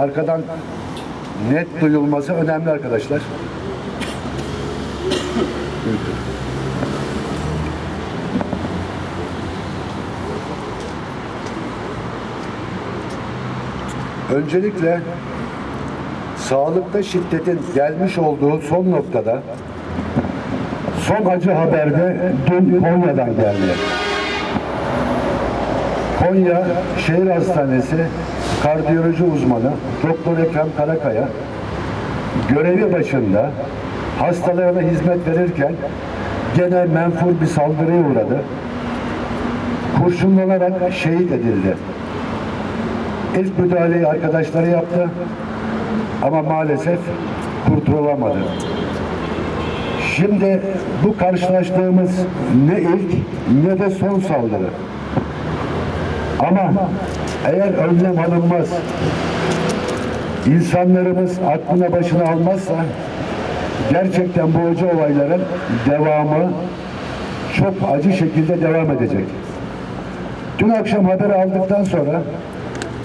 Arkadan net duyulması önemli arkadaşlar. Öncelikle sağlıkta şiddetin gelmiş olduğu son noktada son acı haberde dün Konya'dan geldi. Konya Şehir Hastanesi kardiyoloji uzmanı Doktor Ekrem Karakaya görevi başında hastalarına hizmet verirken gene menfur bir saldırıya uğradı. Kurşunlanarak şehit edildi. İlk müdahaleyi arkadaşları yaptı ama maalesef kurtulamadı. Şimdi bu karşılaştığımız ne ilk ne de son saldırı. Ama eğer önlem alınmaz, insanlarımız aklına başına almazsa gerçekten bu acı olayların devamı çok acı şekilde devam edecek. Dün akşam haber aldıktan sonra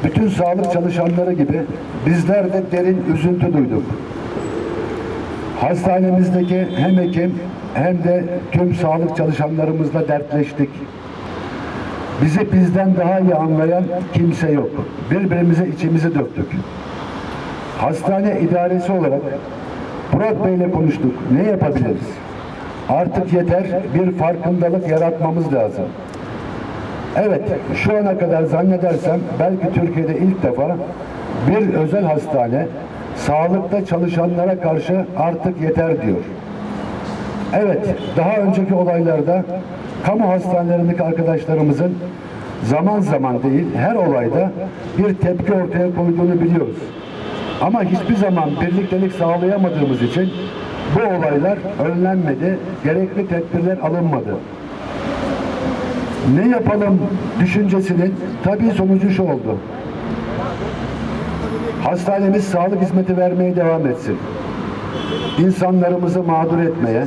bütün sağlık çalışanları gibi bizler de derin üzüntü duyduk. Hastanemizdeki hem hekim hem de tüm sağlık çalışanlarımızla dertleştik. Bizi bizden daha iyi anlayan kimse yok. Birbirimize içimizi döktük. Hastane idaresi olarak Burak Bey'le konuştuk. Ne yapabiliriz? Artık yeter bir farkındalık yaratmamız lazım. Evet, şu ana kadar zannedersem belki Türkiye'de ilk defa bir özel hastane sağlıkta çalışanlara karşı artık yeter diyor. Evet, daha önceki olaylarda kamu hastanelerindeki arkadaşlarımızın zaman zaman değil her olayda bir tepki ortaya koyduğunu biliyoruz. Ama hiçbir zaman birliktelik sağlayamadığımız için bu olaylar önlenmedi, gerekli tedbirler alınmadı. Ne yapalım düşüncesinin tabii sonucu şu oldu. Hastanemiz sağlık hizmeti vermeye devam etsin. İnsanlarımızı mağdur etmeye,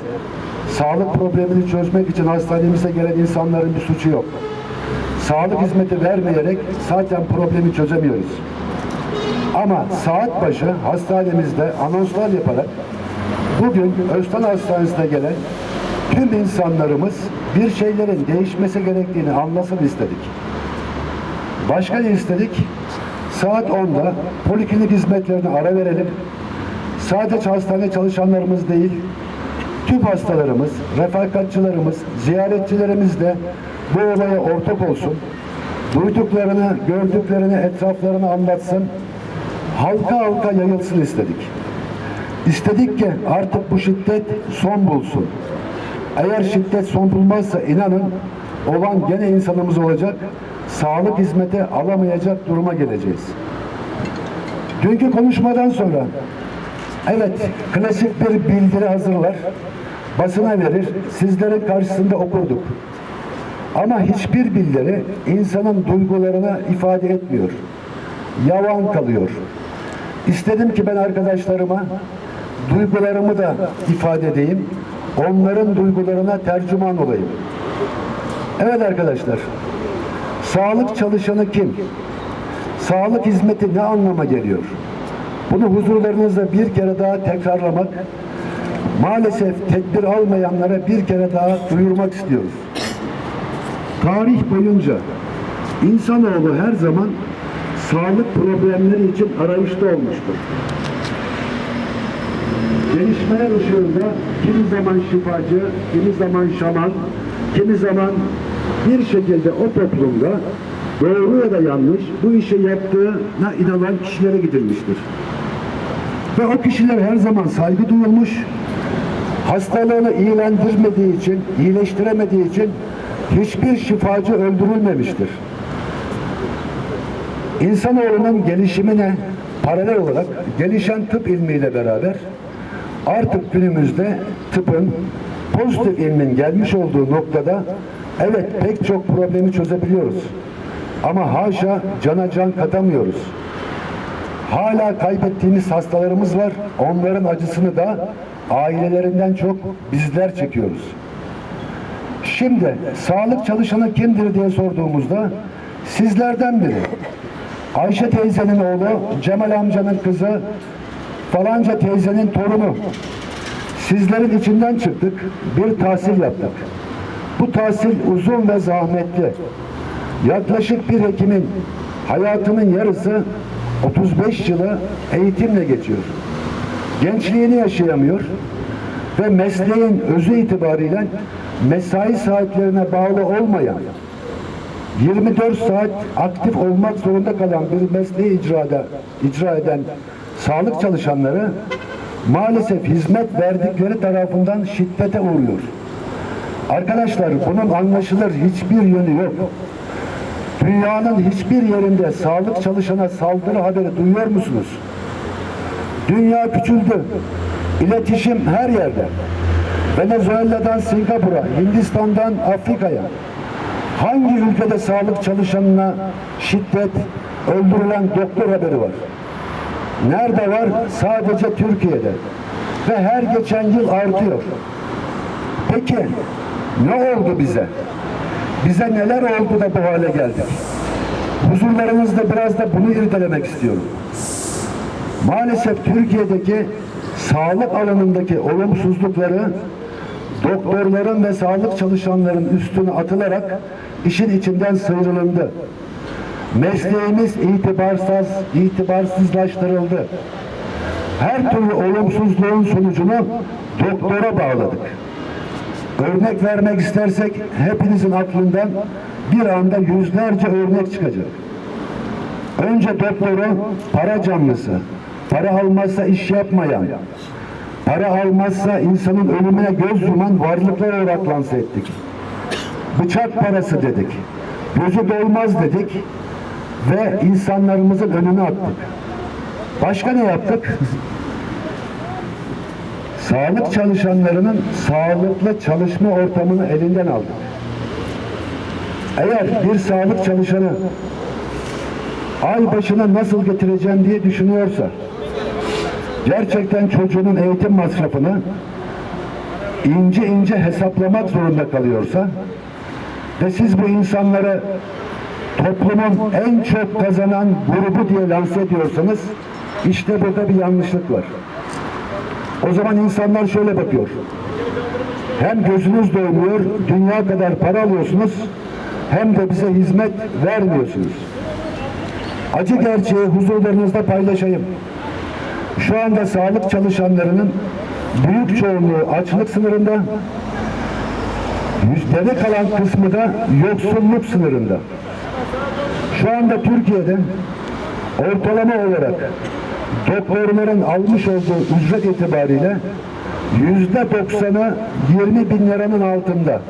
sağlık problemini çözmek için hastanemize gelen insanların bir suçu yok. Sağlık hizmeti vermeyerek zaten problemi çözemiyoruz. Ama saat başı hastanemizde anonslar yaparak bugün Öztan Hastanesi'ne gelen tüm insanlarımız bir şeylerin değişmesi gerektiğini anlasın istedik. Başka ne istedik? Saat 10'da poliklinik hizmetlerine ara verelim. Sadece hastane çalışanlarımız değil, tüm hastalarımız, refakatçılarımız, ziyaretçilerimiz de bu olaya ortak olsun. Duyduklarını, gördüklerini etraflarına anlatsın. Halka halka yayılsın istedik. İstedik ki artık bu şiddet son bulsun. Eğer şiddet son bulmazsa inanın olan gene insanımız olacak. Sağlık hizmeti alamayacak duruma geleceğiz. Dünkü konuşmadan sonra evet klasik bir bildiri hazırlar. Basına verir. Sizlerin karşısında okurduk. Ama hiçbir bildiri insanın duygularını ifade etmiyor. Yavan kalıyor. İstedim ki ben arkadaşlarıma duygularımı da ifade edeyim. Onların duygularına tercüman olayım. Evet arkadaşlar. Sağlık çalışanı kim? Sağlık hizmeti ne anlama geliyor? Bunu huzurlarınızda bir kere daha tekrarlamak, maalesef tedbir almayanlara bir kere daha duyurmak istiyoruz. Tarih boyunca insanoğlu her zaman sağlık problemleri için arayışta olmuştur. Gelişmeler ışığında kimi zaman şifacı, kimi zaman şaman, kimi zaman bir şekilde o toplumda doğru ya da yanlış bu işi yaptığına inanan kişilere gidilmiştir. Ve o kişiler her zaman saygı duyulmuş, hastalığını iyilendirmediği için, iyileştiremediği için hiçbir şifacı öldürülmemiştir. İnsanoğlunun gelişimine paralel olarak gelişen tıp ilmiyle beraber artık günümüzde tıpın pozitif ilmin gelmiş olduğu noktada evet pek çok problemi çözebiliyoruz. Ama haşa cana can katamıyoruz. Hala kaybettiğimiz hastalarımız var. Onların acısını da ailelerinden çok bizler çekiyoruz. Şimdi sağlık çalışanı kimdir diye sorduğumuzda sizlerden biri. Ayşe teyzenin oğlu, Cemal amcanın kızı, falanca teyzenin torunu. Sizlerin içinden çıktık, bir tahsil yaptık. Bu tahsil uzun ve zahmetli. Yaklaşık bir hekimin hayatının yarısı 35 yılı eğitimle geçiyor. Gençliğini yaşayamıyor ve mesleğin özü itibariyle mesai saatlerine bağlı olmayan 24 saat aktif olmak zorunda kalan bir mesleği icrada, icra eden sağlık çalışanları maalesef hizmet verdikleri tarafından şiddete uğruyor. Arkadaşlar bunun anlaşılır hiçbir yönü yok. Dünyanın hiçbir yerinde sağlık çalışana saldırı haberi duyuyor musunuz? Dünya küçüldü. İletişim her yerde. Venezuela'dan Singapur'a, Hindistan'dan Afrika'ya. Hangi ülkede sağlık çalışanına şiddet, öldürülen doktor haberi var? Nerede var? Sadece Türkiye'de. Ve her geçen yıl artıyor. Peki ne oldu bize? Bize neler oldu da bu hale geldik? Huzurlarınızda biraz da bunu irdelemek istiyorum. Maalesef Türkiye'deki sağlık alanındaki olumsuzlukları doktorların ve sağlık çalışanların üstüne atılarak işin içinden sıyrılındı. Mesleğimiz itibarsız, itibarsızlaştırıldı. Her türlü olumsuzluğun sonucunu doktora bağladık. Örnek vermek istersek hepinizin aklından bir anda yüzlerce örnek çıkacak. Önce doktoru para canlısı, para almazsa iş yapmayan, para almazsa insanın ölümüne göz yuman varlıklar olarak lanse ettik. Bıçak parası dedik, gözü dolmaz dedik ve insanlarımızın önüne attık. Başka ne yaptık? Sağlık çalışanlarının sağlıklı çalışma ortamını elinden aldık. Eğer bir sağlık çalışanı ay başına nasıl getireceğim diye düşünüyorsa gerçekten çocuğunun eğitim masrafını ince ince hesaplamak zorunda kalıyorsa ve siz bu insanları toplumun en çok kazanan grubu diye lanse ediyorsanız işte burada bir yanlışlık var. O zaman insanlar şöyle bakıyor. Hem gözünüz doymuyor, dünya kadar para alıyorsunuz, hem de bize hizmet vermiyorsunuz. Acı gerçeği huzurlarınızda paylaşayım. Şu anda sağlık çalışanlarının büyük çoğunluğu açlık sınırında, yüzdede kalan kısmı da yoksulluk sınırında. Şu anda Türkiye'de ortalama olarak doktorların almış olduğu ücret itibariyle yüzde doksanı 20 bin liranın altında.